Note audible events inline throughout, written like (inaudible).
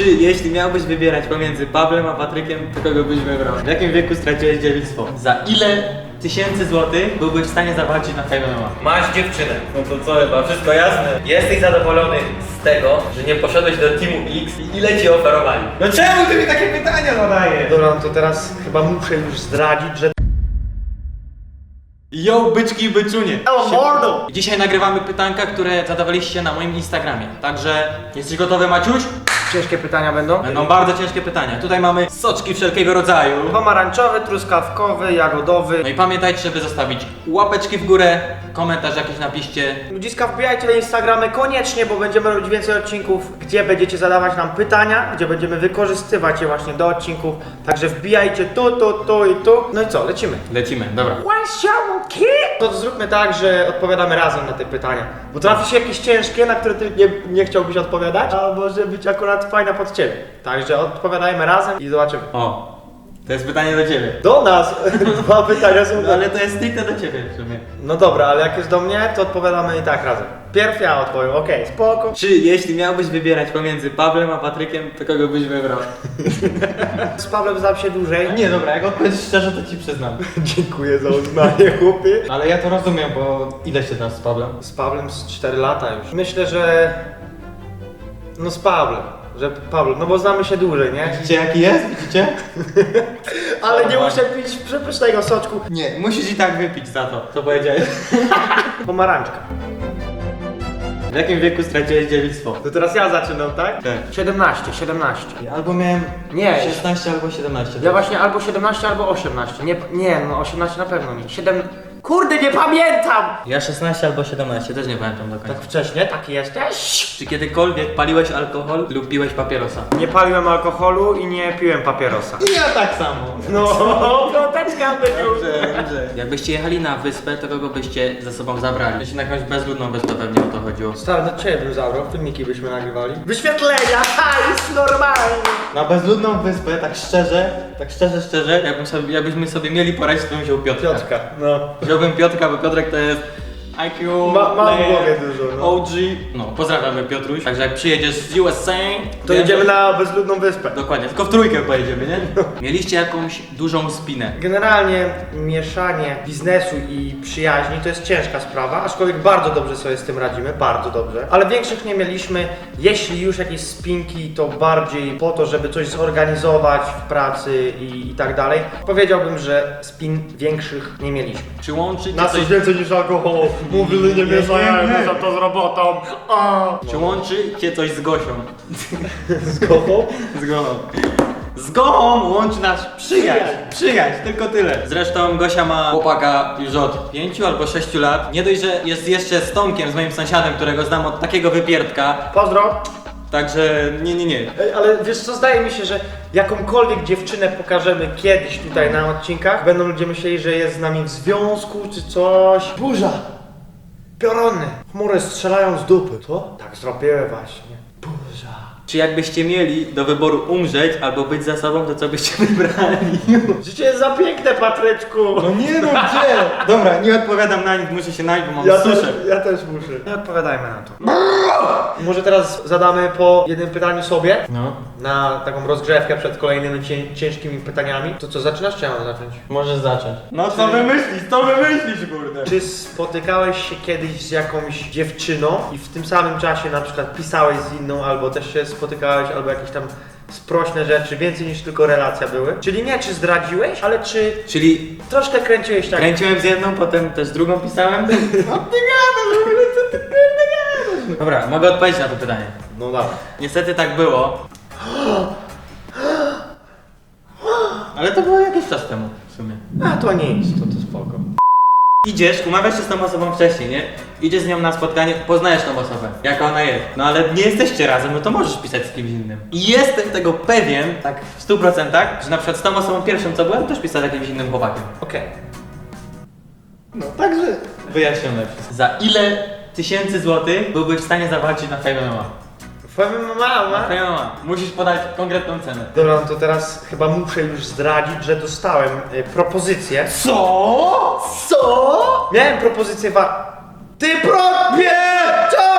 Czy jeśli miałbyś wybierać pomiędzy Pawłem a Patrykiem, to kogo byś wybrał? W jakim wieku straciłeś dziewictwo? Za ile tysięcy złotych byłbyś w stanie zawalczyć na MMA? Masz dziewczynę. No to co chyba, wszystko jasne. Jesteś zadowolony z tego, że nie poszedłeś do Teamu X i ile ci oferowali? No czemu ty mi takie pytania zadajesz? Dobra, no to teraz chyba muszę już zdradzić, że... Yo, byczki i byczunie! O, mordo! Dzisiaj nagrywamy pytanka, które zadawaliście na moim Instagramie. Także jesteś gotowy, Maciuś? Ciężkie pytania będą? Będą bardzo ciężkie pytania. Tutaj mamy soczki wszelkiego rodzaju. Pomarańczowy, truskawkowy, jagodowy. No i pamiętajcie, żeby zostawić łapeczki w górę, komentarz jakiś napiszcie. Ludziska, wbijajcie na Instagramy koniecznie, bo będziemy robić więcej odcinków, gdzie będziecie zadawać nam pytania, gdzie będziemy wykorzystywać je właśnie do odcinków. Także wbijajcie tu, tu, tu i tu. No i co, lecimy. Lecimy, dobra. To zróbmy tak, że odpowiadamy razem na te pytania. Bo trafi się jakieś ciężkie, na które ty nie, nie chciałbyś odpowiadać, a może być akurat fajna pod ciebie. Także odpowiadajmy razem i zobaczymy. O, to jest pytanie do ciebie. Do nas! (laughs) Dwa pytania są No, ale to jest stricte do ciebie w sumie. No dobra, ale jak jest do mnie, to odpowiadamy i tak razem. Pierw ja odpowiem, okej, spoko. Czy jeśli miałbyś wybierać pomiędzy Pawłem a Patrykiem, to kogo byś wybrał? (laughs) Z Pawłem znam się dłużej. Nie, dobra, jak odpowiedzisz szczerze, to ci przyznam. (laughs) Dziękuję za uznanie, chłopie. Ale ja to rozumiem, bo ile się tam z Pawłem? Z Pawłem z 4 lata już. Myślę, że... No z Pawłem. Że Paweł, no bo znamy się dłużej, nie? Widzicie jaki jest? Widzicie? (laughs) Ale nie muszę pić przepysznego soczku. Nie, musisz i tak wypić za to, co powiedziałeś. (laughs) Pomarańczka. W jakim wieku straciłeś dziewictwo? To teraz ja zaczynam, tak? Tak. 17, 17. Albo miałem Nie. 16 albo 17. Ja właśnie albo 17, albo 18. Nie, nie, no 18 na pewno nie. 7... Kurde, nie pamiętam! Ja 16 albo 17, też nie pamiętam do końca. Tak wcześnie, taki jesteś? Czy kiedykolwiek paliłeś alkohol lub piłeś papierosa? Nie paliłem alkoholu i nie piłem papierosa. Ja tak samo. No, piąteczka Dobrze, dobrze. Jakbyście jechali na wyspę, to kogo byście ze sobą zabrali? Jeśli na jakąś bezludną wyspę pewnie o to chodziło. Stary, do ciebie bym zabrał, filmiki byśmy nagrywali. Wyświetlenia, hajs, normalnie! Na bezludną wyspę, tak szczerze, tak szczerze, szczerze, jakbym sobie, jakbyśmy sobie mieli poradzić, to bym wziął Piotrka. Piotrka, no. Wziąłbym Piotrka, bo Piotrek to jest IQ, Ma- ma w player, głowie dużo, no. OG. No, pozdrawiamy Piotruś. Także jak przyjedziesz z USA, To jedziemy na bezludną wyspę. Dokładnie, tylko w trójkę pojedziemy, nie? Mieliście jakąś dużą spinę. Generalnie mieszanie biznesu i przyjaźni to jest ciężka sprawa, aczkolwiek bardzo dobrze sobie z tym radzimy, bardzo dobrze. Ale większych nie mieliśmy. Jeśli już jakieś spinki, to bardziej po to, żeby coś zorganizować w pracy i, i tak dalej. Powiedziałbym, że spin większych nie mieliśmy. Czy łączy cię Nas coś, coś więcej niż alkohol. Mówili, nie mieszajemy za to z robotą. A. czy łączy cię coś z Gosią? Z kochą? Z Gochą. Z Gochą łączy nas przyjaźń. Przyjaźń, tylko tyle. Zresztą Gosia ma chłopaka już od 5 albo 6 lat. Nie dość, że jest jeszcze z Tomkiem, z moim sąsiadem, którego znam od takiego wypierdka. Pozdro. Także nie, nie, nie. Ej, ale wiesz co, zdaje mi się, że jakąkolwiek dziewczynę pokażemy kiedyś tutaj na odcinkach, będą ludzie myśleli, że jest z nami w związku czy coś. Burza! Piorony! Chmury strzelają z dupy. Co? Tak zrobiłem właśnie. Burza. Czy jakbyście mieli do wyboru umrzeć albo być za sobą, to co byście (laughs) wybrali? Życie jest za piękne, Patryczku! No nie no, gdzie? Dobra, nie odpowiadam na nic, muszę się naść, bo mam Ja suszę. też, ja też muszę. Nie odpowiadajmy na to. Może teraz zadamy po jednym pytaniu sobie, No, na taką rozgrzewkę przed kolejnymi cię, ciężkimi pytaniami. To co, zaczynasz czy ja mam zacząć? możesz zacząć. No co wymyślisz, co wymyślisz, kurde? Czy spotykałeś się kiedyś z jakąś dziewczyną i w tym samym czasie na przykład pisałeś z inną, albo też się spotykałeś, albo jakieś tam sprośne rzeczy, więcej niż tylko relacja były? Czyli nie czy zdradziłeś, ale czy Czyli troszkę kręciłeś tak? kręciłem z jedną, potem też drugą pisałem? (laughs) No? Dobra, mogę odpowiedzieć na to pytanie. No dobra. Niestety tak było. (gasps) Ale to było jakiś czas temu w sumie. A to nic, to to spoko. Idziesz, umawiasz się z tą osobą wcześniej, nie? Idziesz z nią na spotkanie, poznajesz tą osobę, jaka ona jest. No ale nie jesteście razem, no to możesz pisać z kimś innym. I jestem tego pewien, tak w 100%, że na przykład z tą osobą pierwszą, co byłem, też pisać z jakimś innym chłopakiem. Okej. No także wyjaśnione wszystko. Za ile tysięcy złotych byłbyś w stanie zawalczyć na Fame MMA? Powiem mama. Fame MMA. Musisz podać konkretną cenę. Dobra, no to teraz chyba muszę już zdradzić, że dostałem y, propozycję. Co? Co? Miałem propozycję wa... Ty! Nie! Co?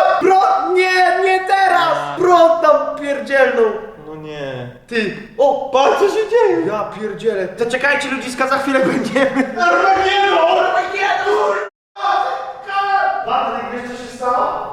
Nie, nie teraz! Prąd nam pierdzielnął! No nie. Ty, o, Patrz co się dzieje! ja pierdzielę. To czekajcie ludziska, za chwilę będziemy. Armageddon! Patryk, wiesz co się stało?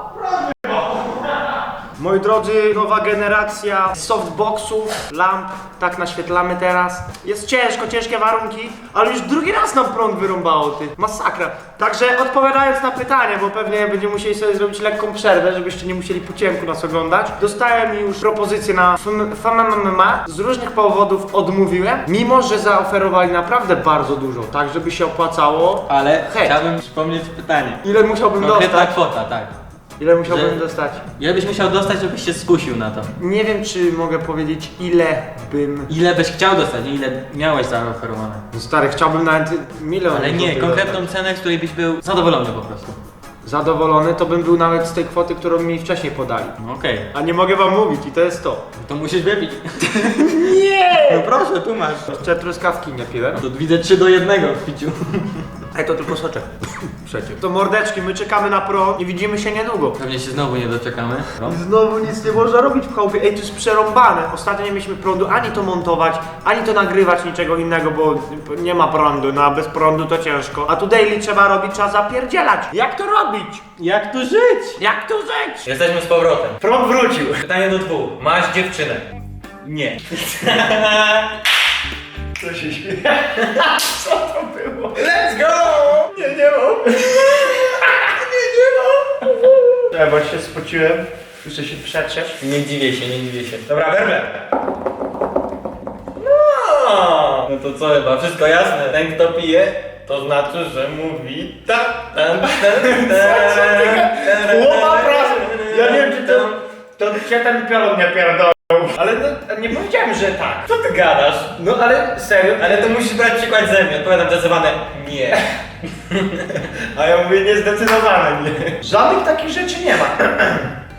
Moi drodzy, nowa generacja softboxów, lamp, tak naświetlamy teraz. Jest ciężko, ciężkie warunki, ale już drugi raz nam prąd wyrąbało, ty. Masakra. Także odpowiadając na pytanie, bo pewnie będziemy musieli sobie zrobić lekką przerwę, żebyście nie musieli po ciemku nas oglądać. Dostałem już propozycję na FMMMA. Z różnych powodów odmówiłem, mimo że zaoferowali naprawdę bardzo dużo, tak żeby się opłacało. Ale Hej. chciałbym przypomnieć pytanie. Ile musiałbym Konkretna dostać? kwota, tak. Ile musiałbym Że- dostać? Ile byś musiał dostać, żebyś się skusił na to? Nie wiem, czy mogę powiedzieć, ile bym. Ile byś chciał dostać, nie ile miałeś zaoferowane. No stary, chciałbym nawet milion. Ale nie, złotych konkretną dostać. cenę, z której byś był zadowolony po prostu. Zadowolony to bym był nawet z tej kwoty, którą mi wcześniej podali. No okej. A nie mogę wam mówić i to jest to. To musisz wypić. (laughs) Nie! No proszę, tu masz. Jeszcze truskawki nie piłem. To widzę 3 do 1 w piciu. Ej, to tylko soczek. (coughs) Przecież. To mordeczki, my czekamy na prąd i widzimy się niedługo. Pewnie się znowu nie doczekamy. No. Znowu nic nie można robić w chałupie. Ej, to jest przerąbane. Ostatnio nie mieliśmy prądu ani to montować, ani to nagrywać niczego innego, bo nie ma prądu. No a bez prądu to ciężko. A tu daily trzeba robić, trzeba zapierdzielać. Jak to robić? Jak tu żyć? Jak to żyć? Jesteśmy z powrotem. Prąd wrócił. Pytanie do dwóch. Masz dziewczynę? Nie. (laughs) Co się śmieje? (laughs) Co to było? Let's go! Nie, nie mam. nie, nie mam. Ja bo się spociłem. Muszę się przetrzeć. Nie dziwię się, nie dziwię się. Dobra, werble. No, no to co chyba, wszystko jasne. Ten kto pije, to znaczy, że mówi ta tan tan tan Głowa proszę. Ja nie wiem, czy to, to cię ten piorun nie pierdolą. Ale no, nie powiedziałem, że tak. Co ty gadasz? No ale serio. Ale to musisz brać przykład ze mnie. Odpowiadam zdecydowane nie. (laughs) A ja mówię niezdecydowane nie. Żadnych takich rzeczy nie ma.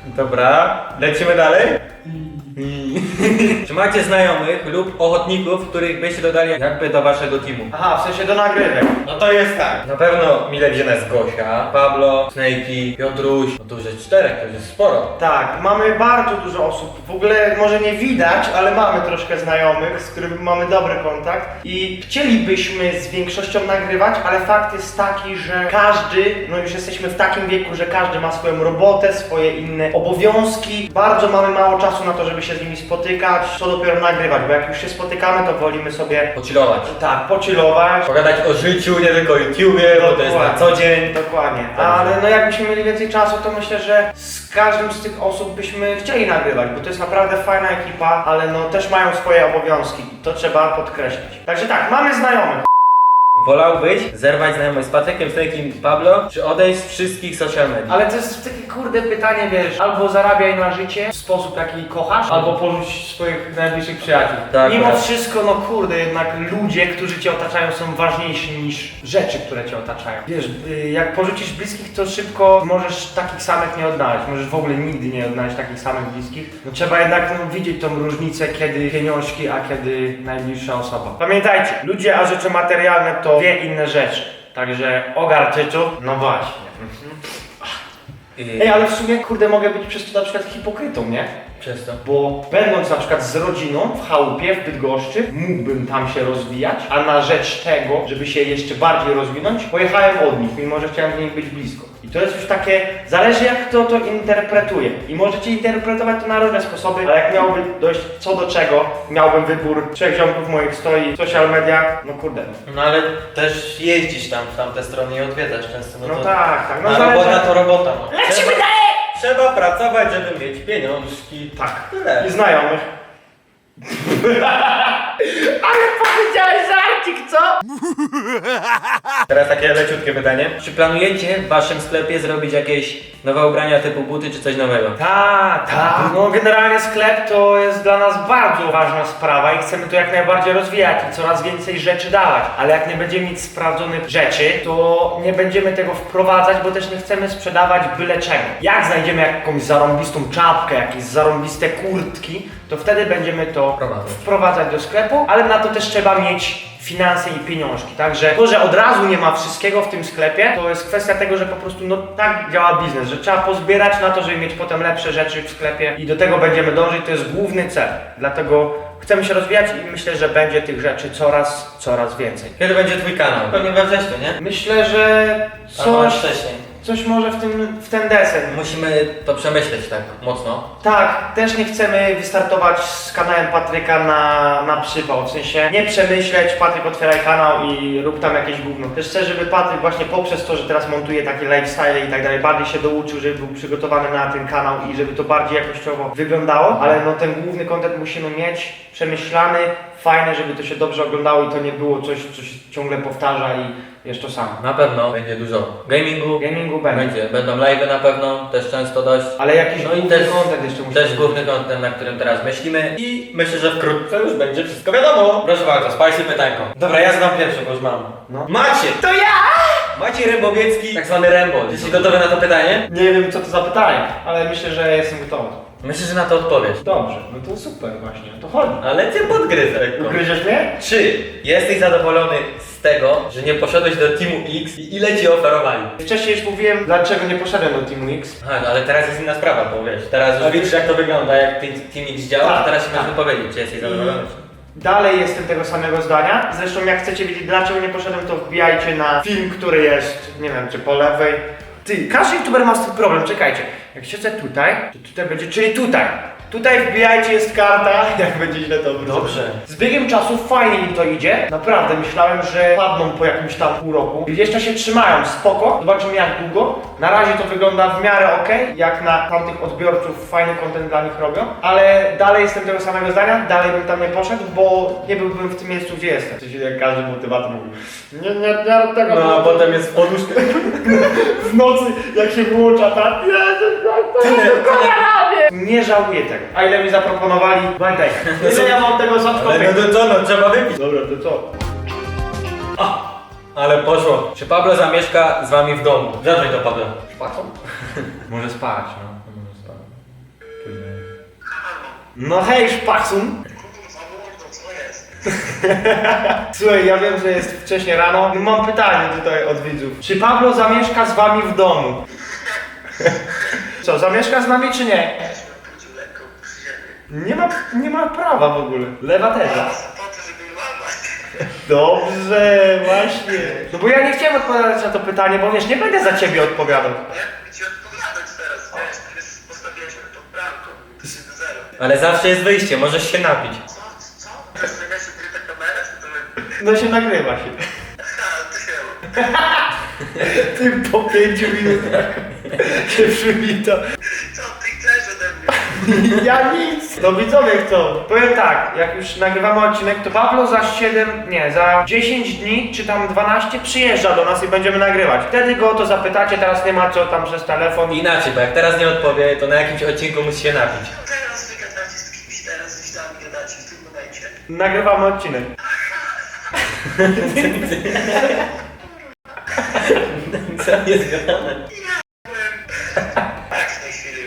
Dobra, lecimy dalej. (laughs) Czy macie znajomych lub ochotników, których byście dodali jakby do waszego teamu? Aha, w sensie do nagrywek. No to jest tak. Na pewno mile wzięta jest Gosia, Pablo, Snakey, Piotruś. No to już jest czterech, to już jest sporo. Tak, mamy bardzo dużo osób. W ogóle może nie widać, ale mamy troszkę znajomych, z którymi mamy dobry kontakt i chcielibyśmy z większością nagrywać, ale fakt jest taki, że każdy, no już jesteśmy w takim wieku, że każdy ma swoją robotę, swoje inne obowiązki. Bardzo mamy mało czasu na to, żeby się z nimi spotykać, co dopiero nagrywać, bo jak już się spotykamy, to wolimy sobie Pocilować. tak, pochillować. Pogadać o życiu, nie tylko o YouTubie, bo to jest na co dzień. Dokładnie. Ale no jakbyśmy mieli więcej czasu, to myślę, że z każdym z tych osób byśmy chcieli nagrywać, bo to jest naprawdę fajna ekipa, ale no też mają swoje obowiązki i to trzeba podkreślić. Także tak, mamy znajomych. Wolałbyś zerwać znajomość z Patrykiem, Snakeym, Pablo, czy odejść z wszystkich social media? Ale to jest takie kurde pytanie, wiesz, albo zarabiaj na życie w sposób jaki kochasz, albo porzuć swoich najbliższych przyjaciół. Tak, Mimo tak. wszystko, no kurde, jednak ludzie, którzy cię otaczają są ważniejsi niż rzeczy, które cię otaczają. Wiesz, y, jak porzucisz bliskich, to szybko możesz takich samych nie odnaleźć, możesz w ogóle nigdy nie odnaleźć takich samych bliskich. No trzeba jednak no, widzieć tą różnicę, kiedy pieniążki, a kiedy najbliższa osoba. Pamiętajcie, ludzie, a rzeczy materialne to dwie inne rzeczy. Także ogar tytuł, no właśnie. Ej, ale w sumie, kurde, mogę być przez to na przykład hipokrytą, nie? Przez to. Bo będąc na przykład z rodziną w chałupie w Bydgoszczy, mógłbym tam się rozwijać, a na rzecz tego, żeby się jeszcze bardziej rozwinąć, pojechałem od nich, mimo że chciałem z nich być blisko. I to jest już takie, zależy jak kto to interpretuje. I możecie interpretować to na różne sposoby, ale jak miałby dojść co do czego, miałbym wybór, trzech ziomków moich stoi social mediach, no kurde. No ale też jeździsz tam w tamte strony i odwiedzasz często. No to... tak, tak, no a zależy. robota to robota. No. Lecimy Trzeba- dalej! Trzeba pracować, żeby mieć pieniążki. Tak. Tyle. I znajomych. (laughs) Ale powiedziałeś żarcik, co? Teraz takie leciutkie pytanie. Czy planujecie w waszym sklepie zrobić jakieś nowe ubrania typu buty czy coś nowego? Tak, tak. No generalnie sklep to jest dla nas bardzo ważna sprawa i chcemy to jak najbardziej rozwijać i coraz więcej rzeczy dawać. Ale jak nie będziemy mieć sprawdzonych rzeczy, to nie będziemy tego wprowadzać, bo też nie chcemy sprzedawać byle czego. Jak znajdziemy jakąś zarąbistą czapkę, jakieś zarąbiste kurtki, to wtedy będziemy to Wprowadzać. wprowadzać do sklepu, ale na to też trzeba mieć finanse i pieniążki. Także to, że od razu nie ma wszystkiego w tym sklepie, to jest kwestia tego, że po prostu no tak działa biznes, że trzeba pozbierać na to, żeby mieć potem lepsze rzeczy w sklepie i do tego będziemy dążyć, to jest główny cel. Dlatego chcemy się rozwijać i myślę, że będzie tych rzeczy coraz, coraz więcej. Kiedy będzie twój kanał? Pewnie we wrześniu, nie? Myślę, że Albo coś, wcześniej. Coś może w, tym, w ten desen. Musimy to przemyśleć tak mocno. Tak, też nie chcemy wystartować z kanałem Patryka na, na przypał, w sensie nie przemyśleć, Patryk otwieraj kanał i rób tam jakieś gówno. Też chcę, żeby Patryk właśnie poprzez to, że teraz montuje takie lifestyle i tak dalej, bardziej się douczył, żeby był przygotowany na ten kanał i żeby to bardziej jakościowo wyglądało, ale no ten główny content musimy mieć przemyślany, fajne, żeby to się dobrze oglądało i to nie było coś, co się ciągle powtarza i jest to samo. Na pewno będzie dużo gamingu. Gamingu będzie. Będzie. Będą live'y na pewno, też często dość. Ale jakiś No i główny też- content jeszcze musi Też główny kontent, na którym teraz myślimy i myślę, że wkrótce już będzie wszystko wiadomo. Proszę bardzo, spicy pytanko. Dobra, ja zadam pierwsze, bo już mam. No. To ja! Maciej Rębowiecki, tak zwany Rembo. Jesteś gotowy na to pytanie? Nie wiem co to za pytanie, ale myślę, że jestem gotowy. Myślę, że na to odpowiesz. Dobrze, no to super właśnie, to chodzi. Ale cię podgryzę lekko. Ugryziesz mnie? Czy jesteś zadowolony z tego, że nie poszedłeś do Teamu X i ile ci oferowali? Wcześniej już mówiłem, dlaczego nie poszedłem do Teamu X. Aha, no ale teraz jest inna sprawa, bo wiesz, teraz już Ale- widzisz jak to wygląda, jak Team Team X działa, Tak, to teraz się tak. możesz wypowiedzieć, czy jesteś zadowolony. Dalej jestem tego samego zdania. Zresztą jak chcecie wiedzieć dlaczego nie poszedłem, to wbijajcie na film, który jest, nie wiem, czy po lewej. Ty, każdy youtuber ma z tym problem, czekajcie. Jak siedzę tutaj, to tutaj będzie, czyli tutaj. Tutaj wbijajcie, jest karta, (laughs) jak będzie źle to wrócę. Dobrze. Z biegiem czasu fajnie mi to idzie. Naprawdę myślałem, że padną po jakimś tam pół roku. Jeszcze się trzymają, spoko. Zobaczymy jak długo. Na razie to wygląda w miarę ok, jak na tamtych odbiorców fajny content dla nich robią. Ale dalej jestem tego samego zdania, dalej bym tam nie poszedł, bo nie byłbym w tym miejscu, gdzie jestem. W sensie jak każdy motywator mówił. Nie, nie, nie tego. No a potem jest poduszka. (laughs) w nocy, jak się włącza ta... Nie żałuję tego. A ile mi zaproponowali? Pamiętaj, ile ja mam tego rzadko Ale no to co, no trzeba wypić. Dobra, to co? Ale poszło. Czy Pablo zamieszka z wami w domu? Zadzwoń do Pablo. Szpacą? (laughs) Może spać, no. Może spać. No hej, szpacun! (laughs) Słuchaj, ja wiem, że jest wcześnie rano. Mam pytanie tutaj od widzów. Czy Pablo zamieszka z wami w domu? (laughs) Co, zamieszka z nami czy nie? Nie ma, nie ma prawa w ogóle. Lewa teza. (laughs) Dobrze, właśnie. No bo ja nie chciałem odpowiadać na to pytanie, bo wiesz, nie będę za ciebie odpowiadał. Jak ci odpowiadać teraz, wiesz, teraz postawiłeś mnie pod bramką, 3 do 0. Ale zawsze jest wyjście, możesz się napić. No się nagrywa się. (laughs) Ha, ty po pięciu minutach się przywita. Co ty chcesz ode mnie? (laughs) Ja nic! No widzowie chcą. Powiem tak, jak już nagrywamy odcinek, to Pablo za 7, nie, za 10 dni, czy tam 12 przyjeżdża do nas i będziemy nagrywać. Wtedy go o to zapytacie, teraz nie ma co tam przez telefon. I Inaczej, bo jak teraz nie odpowie, to na jakimś odcinku musi się napić. Teraz wygadacie z kimś, teraz coś tam gadacie w tym momencie. nagrywamy odcinek. Co jest grane? Tak w tej chwili.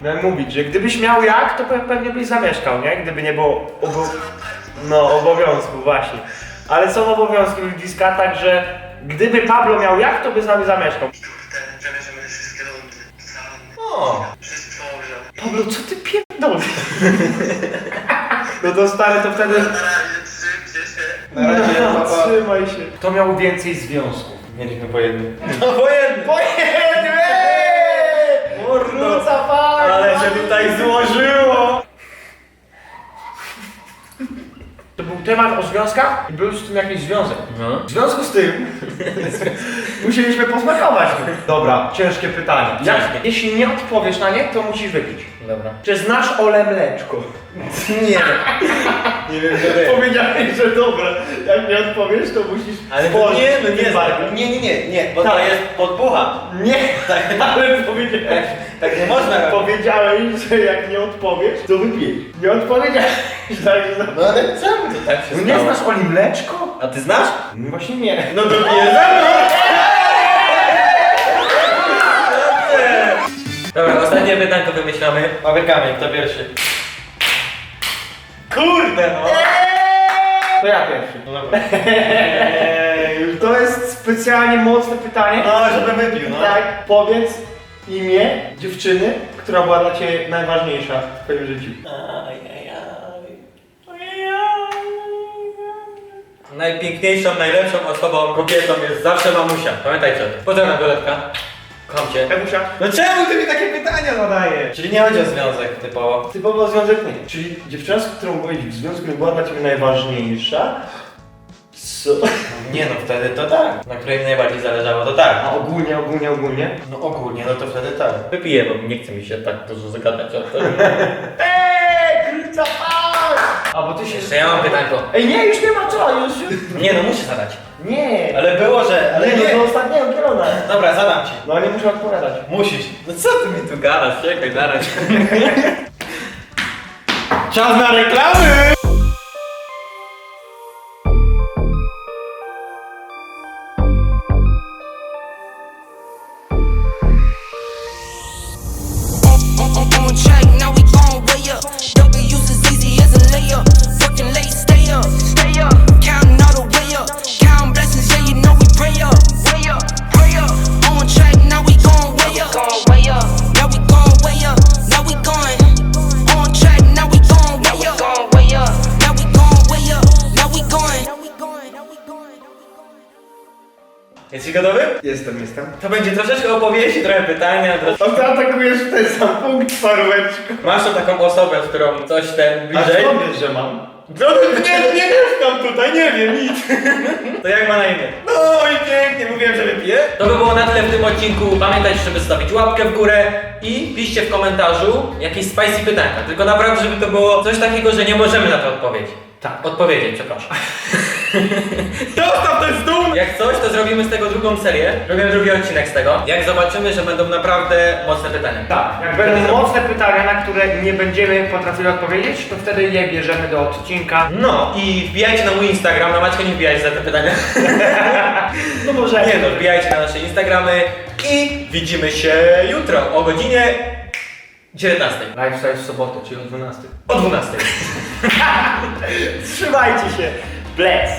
Miałem (laughs) mówić, że gdybyś miał jak, to pe- pewnie byś zamieszkał, nie? Gdyby nie było obo... no, obowiązku, właśnie. Ale są obowiązki ludziska, także gdyby Pablo miał jak, to by z nami zamieszkał. Kurde, przemierzymy wszystkie rundy. O! Przez. Pablo, co ty pierdolisz? (laughs) No to stary, to wtedy... Na razie. Na razie, trzymaj się. Kto miał więcej związków? Mieliśmy po jednym. No po jednym! Pojedźmy! Mordo! Rzuca fajnie! Ale się tutaj złożyło! To był temat o związkach i był z tym jakiś związek. No. W związku z tym (laughs) musieliśmy posmakować. Dobra, ciężkie pytanie. Jak, Ciężkie. jeśli nie odpowiesz na nie, to musisz wypić. Dobra. Czy znasz Ole Mleczko? Nie. (laughs) Nie wiem, co to jest. Powiedziałeś, że dobra. Jak nie odpowiesz, to musisz Ale to nie, no nie, nie, nie, nie, nie, bo to Tak. jest podpucha. Nie, (laughs) (laughs) ale powiedziałeś. Tak nie można robić. Powiedziałeś, że jak nie odpowiesz, to wypij. Nie odpowiedziałeś. (laughs) Za- No ale czemu to tak się No nie stało? znasz Oli Mleczko? A ty znasz? No właśnie nie. No to nie Dobra, ostatnie pytanko wymyślamy. Mamy kamień, kto pierwszy? Kurde no! To ja pierwszy. No dobra. Eee, to jest specjalnie mocne pytanie. No, żeby wypił, no. Tak, powiedz imię dziewczyny, która była dla Ciebie najważniejsza w Twoim życiu. Najpiękniejszą, najlepszą osobą, kobietą jest zawsze mamusia. Pamiętajcie o tym. Pozdrawiam Violetka. Kocham cię. Ebusia? No czemu ty mi takie pytania zadajesz? Czyli nie chodzi o związek typowo. Typowo związek nie. Czyli dziewczyna, z którą byłeś w związku, była dla Ciebie najważniejsza. Co? Nie no, wtedy to tak. Na której mi najbardziej zależało, to tak. A ogólnie, ogólnie, ogólnie? No ogólnie, no to wtedy tak. Wypiję, bo nie chce mi się tak dużo zagadać o to. (laughs) A bo Ty się... Jeszcze ja mam pytanko. Ej, nie, już nie ma co, już... Nie no, muszę zadać. Nie. Ale było, że... Ale nie, no to ostatniego kierona. Dobra, zadam ci. No nie muszę odpowiadać. Musisz. No co ty mi tu gadasz? Czekaj, zaraz. (laughs) Czas na reklamy! Jesteś gotowy? Jestem, jestem. To będzie troszeczkę opowieści, trochę pytania. Troszkę... O, ty atakujesz w ten sam punkt, paróweczko. Masz tu taką osobę, z którą coś ten A bliżej. co wiesz, że mam? No, nie, nie mieszkam tutaj, nie wiem, nic. (laughs) To jak ma na imię? No i pięknie, mówiłem, że wypiję. To by było na tyle w tym odcinku. Pamiętajcie, żeby zostawić łapkę w górę i piszcie w komentarzu jakieś spicy pytania. Tylko naprawdę, żeby to było coś takiego, że nie możemy na to odpowiedzieć. Tak. Odpowiedzieć, przepraszam. (laughs) Zostaw ten stół! Jak coś, to zrobimy z tego drugą serię. Robimy drugi odcinek z tego. Jak zobaczymy, że będą naprawdę mocne pytania. Tak, jak będą mocne pytania, na które nie będziemy potrafili odpowiedzieć, to wtedy je bierzemy do odcinka. No i wbijajcie na mój Instagram, na Maćka nie wbijajcie za te pytania. (laughs) No może Nie no, wbijajcie na nasze Instagramy i widzimy się jutro o godzinie 19. Lifestyle w sobotę, czyli o 12. O 12. (laughs) Trzymajcie się. Bless.